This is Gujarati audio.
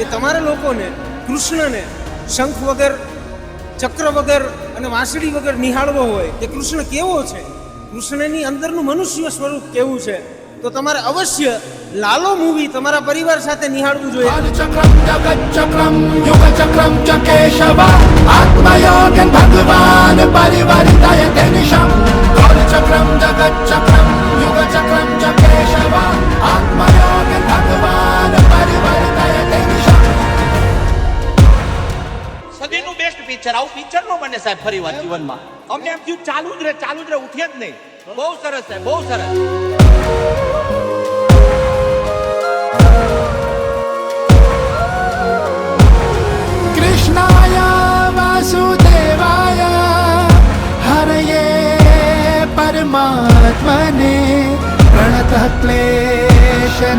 કે તમારા લોકોને કૃષ્ણને શંખ વગર, ચક્ર વગર અને વાંસળી વગર નિહાળવો હોય કે કૃષ્ણ કેવો છે? કૃષ્ણની અંદરનું મનુષ્ય સ્વરૂપ કેવું છે? તો તમારે અવશ્ય લાલો મૂવી તમારા પરિવાર સાથે નિહાળવું જોઈએ. ચક્રમ ચક્રમ, યુગ ચક્રમ ચકેશવા પિક્ચર આવું પિક્ચર નો બને સાહેબ ફરી વાર જીવનમાં અમને એમ થયું ચાલુ જ રહે ચાલુ જ રહે ઉઠે જ નહીં બહુ સરસ સાહેબ બહુ સરસ कृष्णाय वासुदेवाय हरये परमात्मने प्रणतः क्लेशनाशाय